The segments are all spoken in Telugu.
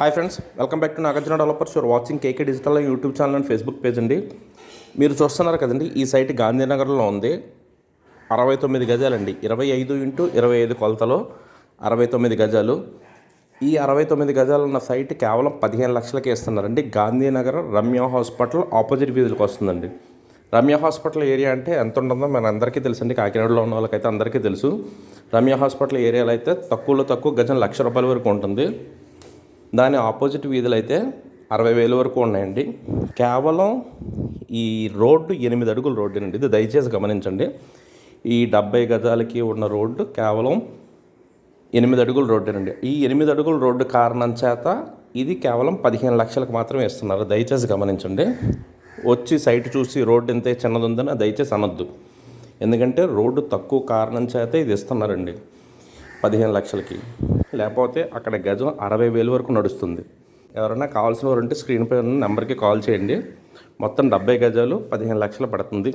Hi friends welcome back to Nagarjuna developers. You're watching KK digital YouTube channel and Facebook page అండి. మీరు చూస్తున్నారు కదండి ఈ సైట్ గాంధీనగర్లో ఉంది. అరవై తొమ్మిది గజాలండి. ఇరవై ఐదు ఇంటూ ఇరవై ఐదు కొలతలో అరవై తొమ్మిది గజాలు. ఈ అరవై తొమ్మిది గజాలు ఉన్న సైట్ కేవలం పదిహేను లక్షలకే ఇస్తున్నారండి. గాంధీనగర్ రమ్య హాస్పిటల్ ఆపోజిట్ వీధులకు వస్తుందండి. రమ్య హాస్పిటల్ ఏరియా అంటే ఎంత ఉంటుందో మన అందరికీ తెలుసండి కాకినాడలో ఉన్న వాళ్ళకైతే అందరికీ తెలుసు. రమ్య హాస్పిటల్ ఏరియాలో అయితే తక్కువలో తక్కువ గజం లక్ష రూపాయల వరకు ఉంటుంది. దాని ఆపోజిట్ వీధులు అయితే అరవై వేల వరకు ఉన్నాయండి. కేవలం ఈ రోడ్డు ఎనిమిది అడుగుల రోడ్డు అండి ఇది దయచేసి గమనించండి. ఈ డెబ్బై గజాలకి ఉన్న రోడ్డు కేవలం ఎనిమిది అడుగుల రోడ్డేనండి. ఈ ఎనిమిది అడుగుల రోడ్డు కారణం చేత ఇది కేవలం పదిహేను లక్షలకు మాత్రమే ఇస్తున్నారు. దయచేసి గమనించండి. వచ్చి సైట్ చూసి రోడ్డు ఎంత చిన్నది ఉందని దయచేసి అనొద్దు. ఎందుకంటే రోడ్డు తక్కువ కారణం చేత ఇది ఇస్తున్నారండి. పదిహేను లక్షలకి. లేకపోతే అక్కడ గజం అరవై వేలు వరకు నడుస్తుంది. ఎవరైనా కావాల్సిన వారు ఉంటే స్క్రీన్ పై ఉన్న నెంబర్కి కాల్ చేయండి. మొత్తం డెబ్బై గజాలు పదిహేను లక్షలు పడుతుంది.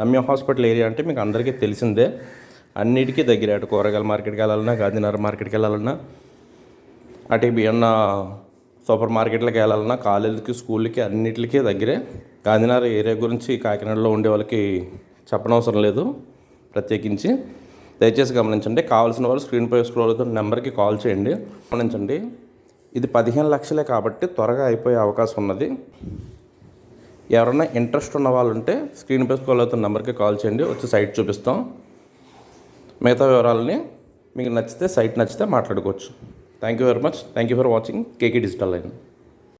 రమ్య హాస్పిటల్ ఏరియా అంటే మీకు అందరికీ తెలిసిందే. అన్నిటికీ దగ్గర అటు కూరగాయల మార్కెట్కి వెళ్ళాలన్నా గాంధీనగర్ మార్కెట్కి వెళ్ళాలన్నా అటు బియ్యన్న సూపర్ మార్కెట్లకు వెళ్ళాలన్నా కాలేజీకి స్కూల్కి అన్నిటికీ దగ్గరే. గాంధీనగర్ ఏరియా గురించి కాకినాడలో ఉండే వాళ్ళకి చెప్పనవసరం లేదు. ప్రత్యేకించి దయచేసి గమనించండి. కావాల్సిన వాళ్ళు స్క్రీన్ పై స్క్రోల్ అవుతున్న నెంబర్కి కాల్ చేయండి. గమనించండి. ఇది పదిహేను లక్షలే కాబట్టి త్వరగా అయిపోయే అవకాశం ఉన్నది. ఎవరైనా ఇంట్రెస్ట్ ఉన్న వాళ్ళు ఉంటే స్క్రీన్ పై స్క్రోల్ అవుతున్న నెంబర్కి కాల్ చేయండి. వచ్చి సైట్ చూపిస్తాం. మిగతా వివరాలని మీకు నచ్చితే సైట్ నచ్చితే మాట్లాడుకోవచ్చు. Thank you very much thank you for watching KK digital line